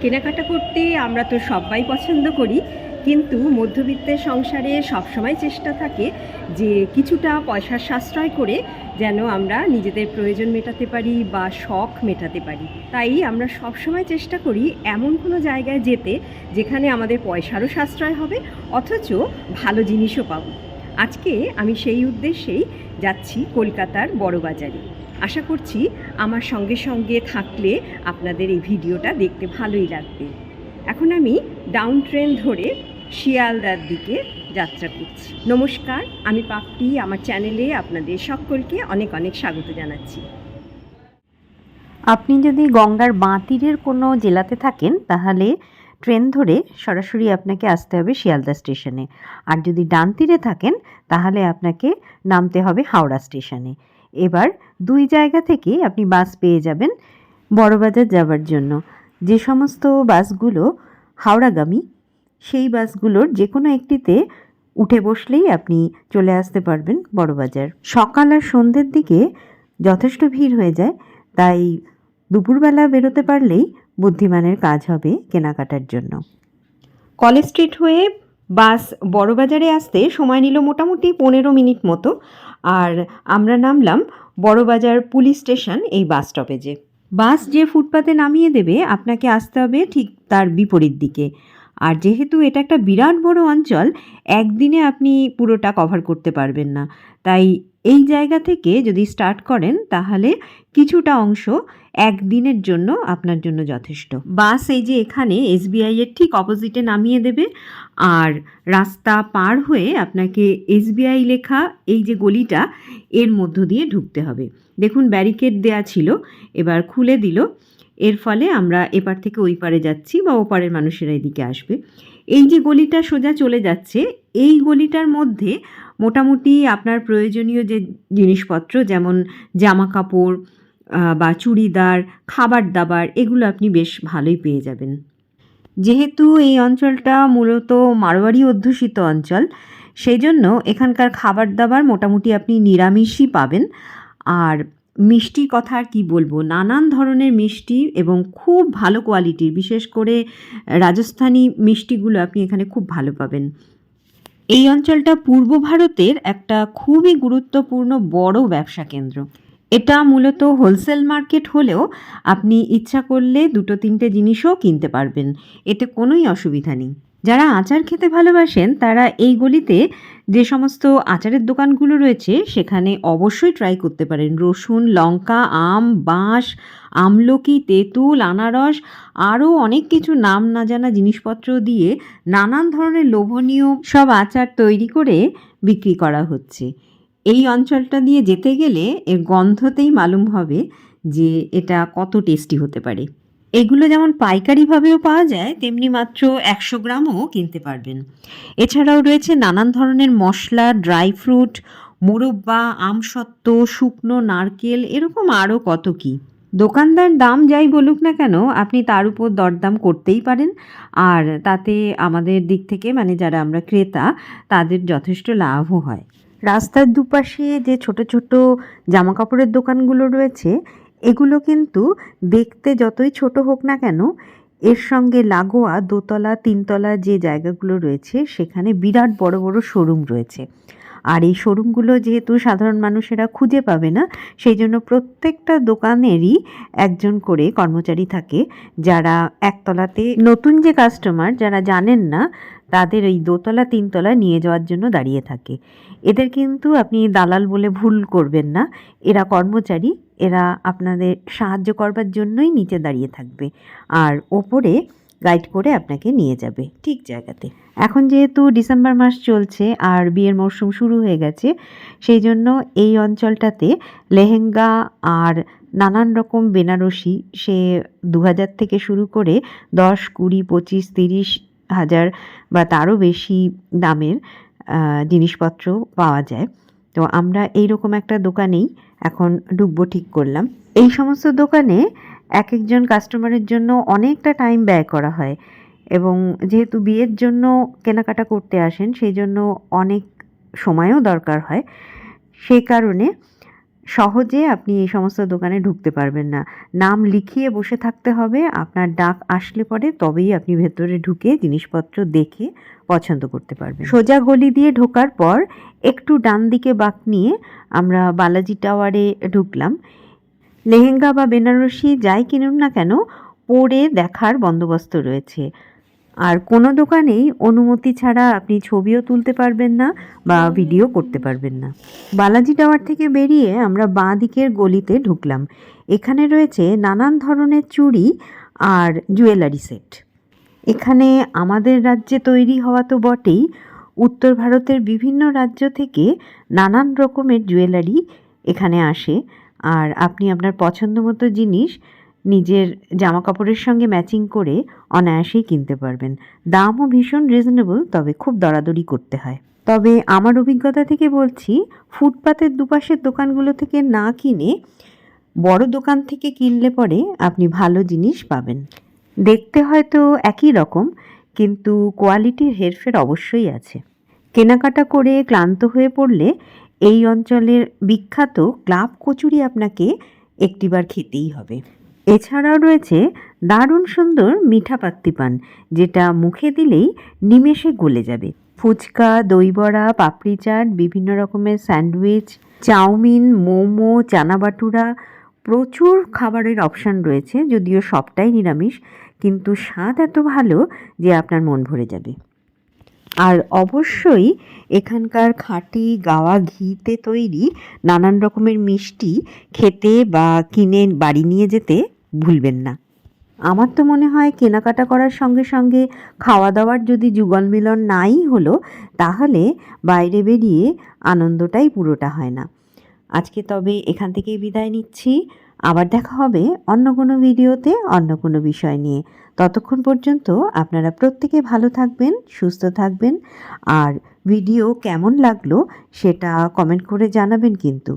কেনাকাটা করতে আমরা তো সবাই পছন্দ করি, কিন্তু মধ্যবিত্তের সংসারে সবসময় চেষ্টা থাকে যে কিছুটা পয়সার সাশ্রয় করে যেন আমরা নিজেদের প্রয়োজন মেটাতে পারি বা শখ মেটাতে পারি। তাই আমরা সবসময় চেষ্টা করি এমন কোনো জায়গায় যেতে যেখানে আমাদের পয়সারও সাশ্রয় হবে, অথচ ভালো জিনিসও পাবো। আজকে আমি সেই উদ্দেশ্যেই যাচ্ছি কলকাতার বড়বাজারে আশা করছি আমার সঙ্গে সঙ্গে থাকলে আপনাদের এই ভিডিওটা দেখতে ভালোই লাগবে। এখন আমি ডাউন ট্রেন ধরে শিয়ালদার দিকে যাত্রা করছি। নমস্কার, আমি পাপড়ি। আমার চ্যানেলে আপনাদের সকলকে অনেক অনেক স্বাগত জানাচ্ছি। আপনি যদি গঙ্গার বাঁ তীরের কোনো জেলাতে থাকেন, তাহলে ট্রেন ধরে সরাসরি আপনাকে আসতে হবে শিয়ালদা স্টেশনে। আর যদি ডান তীরে থাকেন, তাহলে আপনাকে নামতে হবে হাওড়া স্টেশনে। এবার দুই জায়গা থেকে আপনি বাস পেয়ে যাবেন বড়বাজার যাওয়ার জন্য। যে সমস্ত বাসগুলো হাওড়াগামী, সেই বাসগুলোর যে কোনো একটিতে উঠে বসলেই আপনি চলে আসতে পারবেন বড়বাজার। সকাল আর সন্ধ্যের দিকে যথেষ্ট ভিড় হয়ে যায়, তাই দুপুরবেলা বেরোতে পারলেই বুদ্ধিমানের কাজ হবে কেনাকাটার জন্য। কলেজ স্ট্রিট হয়ে বাস বড়বাজারে আসতে সময় নিল মোটামুটি পনেরো মিনিট মতো। আর আমরা নামলাম বড়বাজার পুলিশ স্টেশন এই বাস স্টপেজে। বাস যে ফুটপাতে নামিয়ে দেবে, আপনাকে আসতে হবে ঠিক তার বিপরীত দিকে। আর যেহেতু এটা একটা বিরাট বড় অঞ্চল, একদিনে আপনি পুরোটা কভার করতে পারবেন না। তাই এই জায়গা থেকে যদি স্টার্ট করেন, তাহলে কিছুটা অংশ একদিনের জন্য আপনার জন্য যথেষ্ট। বাস এই যে এখানে এসবিআই এর ঠিক অপোজিটে নামিয়ে দেবে আর রাস্তা পার হয়ে আপনাকে এসবিআই লেখা এই যে গলিটা এর মধ্য দিয়ে ঢুকতে হবে। দেখুন ব্যারিকেড দেয়া ছিল, এবার খুলে দিল। এর ফলে আমরা এপার থেকে ওই পারে যাচ্ছি বা ওপারের মানুষেরা এদিকে আসবে। এই যে গলিটা সোজা চলে যাচ্ছে, এই গলিটার মধ্যে মোটামুটি আপনার প্রয়োজনীয় যে জিনিসপত্র যেমন জামা কাপড় বা চুড়িদার খাবার দাবার এগুলো আপনি বেশ ভালোই পেয়ে যাবেন। যেহেতু এই অঞ্চলটা মূলত মারোয়ারি অধ্যুষিত অঞ্চল সেই জন্য এখানকার খাবার দাবার মোটামুটি আপনি নিরামিষই পাবেন। আর মিষ্টির কথা আর কী বলব? নানান ধরনের মিষ্টি এবং খুব ভালো কোয়ালিটির বিশেষ করে রাজস্থানী মিষ্টিগুলো আপনি এখানে খুব ভালো পাবেন। এই অঞ্চলটা পূর্ব ভারতের একটা খুবই গুরুত্বপূর্ণ বড় ব্যবসা কেন্দ্র। এটা মূলত হোলসেল মার্কেট হলেও আপনি ইচ্ছা করলে দুটো তিনটে জিনিসও কিনতে পারবেন। এতে কোনোই অসুবিধা নেই। যারা আচার খেতে ভালোবাসেন, তারা এই গলিতে যে সমস্ত আচারের দোকানগুলো রয়েছে, সেখানে অবশ্যই ট্রাই করতে পারেন। রসুন, লঙ্কা, আম, বাঁশ, আমলকি, তেঁতুল, আনারস, আরও অনেক কিছু নাম না জানা জিনিসপত্র দিয়ে নানান ধরনের লোভনীয় সব আচার তৈরি করে বিক্রি করা হচ্ছে। এই অঞ্চলটা দিয়ে যেতে গেলে এর গন্ধতেই মালুম হবে যে এটা কত টেস্টি হতে পারে। এগুলো যেমন পাইকারিভাবেও পাওয়া যায়, তেমনি মাত্র একশো গ্রামও কিনতে পারবেন। এছাড়াও রয়েছে নানান ধরনের মশলা, ড্রাই ফ্রুট, মোরব্বা, আমসত্ত্ব, শুকনো নারকেল, এরকম আরও কত কি। দোকানদার দাম যাই বলুক না কেন, আপনি তার উপর দরদাম করতেই পারেন। আর তাতে আমাদের দিক থেকে মানে যারা আমরা ক্রেতা, তাদের যথেষ্ট লাভও হয়। রাস্তার দুপাশে যে ছোট ছোট জামা কাপড়ের দোকানগুলো রয়েছে এগুলো কিন্তু দেখতে যতই ছোট হোক না কেন, এর সঙ্গে লাগোয়া দোতলা, তিনতলা যে জায়গাগুলো রয়েছে, সেখানে বিরাট বড় বড় শোরুম রয়েছে। আর এই শোরুমগুলো যেহেতু সাধারণ মানুষেরা খুঁজে পাবে না, সেই জন্য প্রত্যেকটা দোকানেরই একজন করে কর্মচারী থাকে যারা একতলাতে নতুন যে কাস্টমার যারা জানেন না, তাদের ওই দোতলা, তিনতলা নিয়ে যাওয়ার জন্য দাঁড়িয়ে থাকে। এদের কিন্তু আপনি দালাল বলে ভুল করবেন না, এরা কর্মচারী, এরা আপনাদের সাহায্য করবার জন্যই নিচে দাঁড়িয়ে থাকবে। আর ওপরে গাইড করে আপনাকে নিয়ে যাবে ঠিক জায়গাতে। এখন যেহেতু ডিসেম্বর মাস চলছে আর বিয়ের মরশুম শুরু হয়ে গেছে, সেই জন্য এই অঞ্চলটাতে লেহেঙ্গা আর নানান রকম বেনারসি সে দু হাজার থেকে শুরু করে দশ, কুড়ি, পঁচিশ, তিরিশ হাজার বা তারও বেশি দামের জিনিসপত্র পাওয়া যায়। তো আমরা এই রকম একটা দোকানেই এখন ঢুকবো ঠিক করলাম। এই সমস্ত দোকানে এক একজন কাস্টমারের জন্য অনেকটা টাইম ব্যয় করা হয়। এবং যেহেতু বিয়ের জন্য কেনাকাটা করতে আসেন, সেই জন্য অনেক সময়ও দরকার হয়। সেই কারণে সহজে আপনি এই সমস্ত দোকানে ঢুকতে পারবেন না। নাম লিখিয়ে বসে থাকতে হবে, আপনার ডাক আসলে পরে তবেই আপনি ভেতরে ঢুকে জিনিসপত্র দেখে পছন্দ করতে পারবেন। সোজা গলি দিয়ে ঢোকার পর একটু ডান দিকে বাঁক নিয়ে আমরা বালাজি টাওয়ারে ঢুকলাম। লেহেঙ্গা বা বেনারসি যাই কিনুন না কেন, পরে দেখার বন্দোবস্ত রয়েছে। আর কোনো দোকানেই অনুমতি ছাড়া আপনি ছবিও তুলতে পারবেন না বা ভিডিও করতে পারবেন না। বালাজি টাওয়ার থেকে বেরিয়ে আমরা বাঁ দিকের গলিতে ঢুকলাম। এখানে রয়েছে নানান ধরনের চুড়ি আর জুয়েলারি সেট। এখানে আমাদের রাজ্যে তৈরি হওয়া তো বটেই। উত্তর ভারতের বিভিন্ন রাজ্য থেকে নানান রকমের জুয়েলারি এখানে আসে। আর আপনি আপনার পছন্দ মতো জিনিস নিজের জামা কাপড়ের সঙ্গে ম্যাচিং করে অনায়াসেই কিনতে পারবেন। দামও ভীষণ রিজনেবল তবে খুব দরাদরি করতে হয়। তবে আমার অভিজ্ঞতা থেকে বলছি, ফুটপাতের দুপাশের দোকানগুলো থেকে না কিনে বড় দোকান থেকে কিনলে পরে আপনি ভালো জিনিস পাবেন। দেখতে হয়তো একই রকম, কিন্তু কোয়ালিটির হেরফের অবশ্যই আছে। কেনাকাটা করে ক্লান্ত হয়ে পড়লে এই অঞ্চলের বিখ্যাত ক্লাব কচুরি আপনাকে একটিবার খেতেই হবে। এছাড়াও রয়েছে দারুণ সুন্দর মিঠা পাত্তি পান, যেটা মুখে দিলেই নিমেষে গলে যাবে। ফুচকা, দইবড়া, পাপড়ি চাট, বিভিন্ন রকমের স্যান্ডউইচ, চাউমিন, মোমো চানা বাটুরা প্রচুর খাবারের অপশান রয়েছে, যদিও সবটাই নিরামিষ, কিন্তু স্বাদ এত ভালো যে আপনার মন ভরে যাবে। আর অবশ্যই এখানকার খাঁটি গাওয়া ঘিতে তৈরি নানান রকমের মিষ্টি খেতে বা কিনে বাড়ি নিয়ে যেতে ভুলবেন না। আমার তো মনে হয় কেনাকাটা করার সঙ্গে সঙ্গে খাওয়া দাওয়ার যদি যুগল মিলন নাই হলো, তাহলে বাইরে বেরিয়ে আনন্দটাই পুরোটা হয় না। আজকে তবে এখান থেকেই বিদায় নিচ্ছি। আবার দেখা হবে অন্য কোনো ভিডিওতে, অন্য কোনো বিষয় নিয়ে। ততক্ষণ পর্যন্ত আপনারা প্রত্যেকে ভালো থাকবেন, সুস্থ থাকবেন। আর ভিডিও কেমন লাগল সেটা কমেন্ট করে জানাবেন কিন্তু।